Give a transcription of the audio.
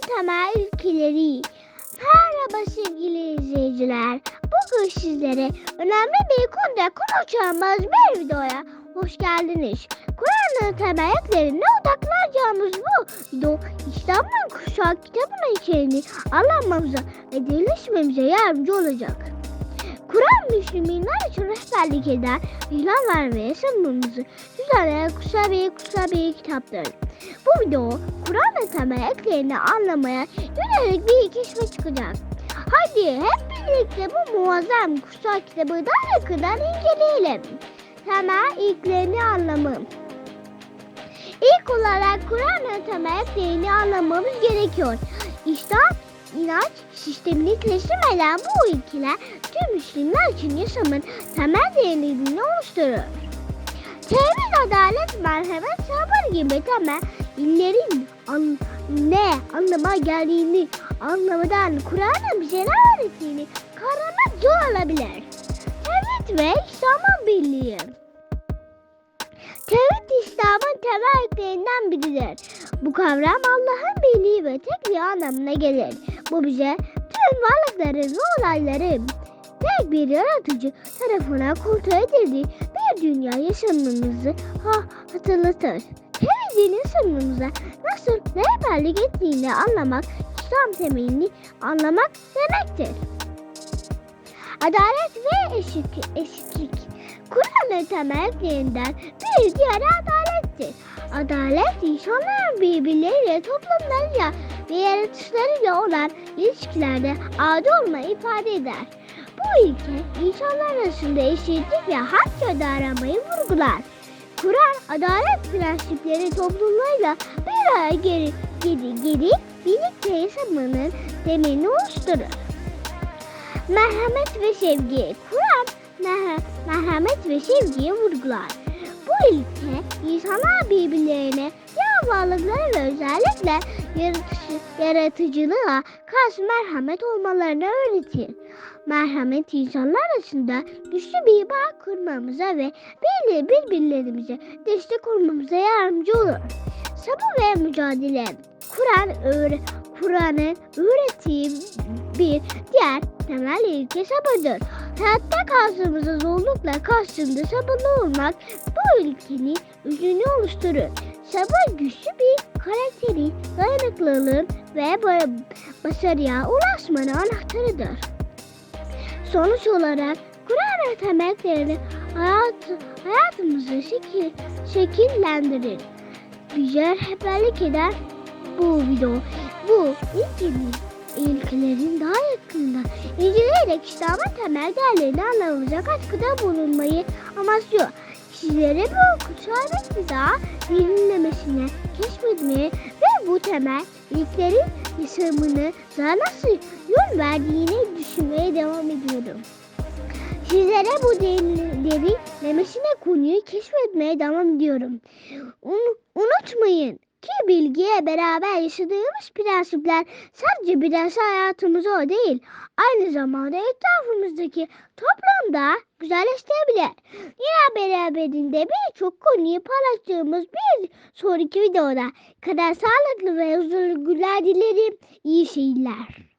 temel ülkeleri. Merhaba sevgili izleyiciler. Bugün sizlere önemli bir konuda konuşacağımız bir videoya hoş geldiniz. Kur'an'ın temellerine odaklanacağımız bu video İslam'ın kuşağı kitabının içeriğini anlamamıza ve gelişmemize yardımcı olacak. Kur'an Müslümanlar için rehberlik eder, vicdan vermeye sınırımızı düzenleyen kutsal bir kutsal bir kitaptır. Bu video Kur'an'ın temel eklerini anlamaya yönelik bir keşfe çıkacak. Hadi hep birlikte bu muazzam kutsal kitabı daha yakından inceleyelim. Temel ilklerini anlamı. İlk olarak Kur'an'ın temel eklerini anlamamız gerekiyor. İslam inanç sistemini teslim bu ilkeler tüm Müslümanlar için yaşamın temel değerlerini oluşturur. Tevhid, adalet, merhamet, sabır gibi temel illerin an, ne anlama geldiğini anlamadan Kur'an'ın bize ne öğrettiğini kavramak zor olabilir. Tevhid ve İslam'ın birliği. Tevhid İslam'ın temel ilkelerinden biridir. Bu kavram Allah'ın birliği ve tekliği anlamına gelir. Bu bize tüm varlıkların ve olayların tek bir yaratıcı tarafından kontrol edildiği bir dünya yaşamımızı ha hatırlatır. Tevhidin insanımıza nasıl rehberlik ettiğini anlamak, İslam temelini anlamak demektir. Adalet ve eşitlik. eşitlik. Kur'an'ın temellerinden bir diğeri adalettir. Adalet insanların birbirleriyle toplumlarıyla ve yaratıcılarıyla olan ilişkilerde adil olmayı ifade eder. Bu ilke insanlar arasında eşitlik ve hak aramayı vurgular. Kur'an adalet prensipleri toplumlarıyla bir araya geri, geri, geri birlikte yaşamanın temelini oluşturur. Merhamet ve sevgi. Kur'an mer- merhamet ve sevgiyi vurgular. Bu ilke insanlar birbirlerine ya varlıklara ve özellikle yaratıcı, yaratıcılığa karşı merhamet olmalarını öğretir. Merhamet insanlar arasında güçlü bir bağ kurmamıza ve bir birbirlerimize destek olmamıza yardımcı olur. Sabır ve mücadele. Kur'an öğre Kur'an'ın öğrettiği bir diğer temel ilke sabırdır. Hayatta karşımıza zorlukla karşısında sabırlı olmak bu ilkenin ürünü oluşturur. Sabır güçlü bir karakteri, dayanıklılığın ve ba- başarıya ulaşmanın anahtarıdır. Sonuç olarak Kur'an temellerini hayat, hayatımızı şekil, şekillendirir. Bize rehberlik eder bu video. Bu ilkenin, ilkelerin daha yakından inceleyerek İslam'ın temel değerlerini anlamamıza katkıda bulunmayı amaçlıyor. Sizlere bu kutsal mektida dinlemesine, keşfetmeye ve bu temel ilklerin yaşamını daha nasıl yol verdiğini düşünmeye devam ediyorum. Sizlere bu değerleri demesine konuyu keşfetmeye devam ediyorum. Un- unutmayın ki bilgiye beraber yaşadığımız prensipler sadece bireysel hayatımızı o değil, aynı zamanda etrafımızdaki toplumda güzelleştirebilir. Yine beraberinde birçok konuyu paylaştığımız bir sonraki videoda kadar sağlıklı ve huzurlu günler dilerim. İyi seyirler.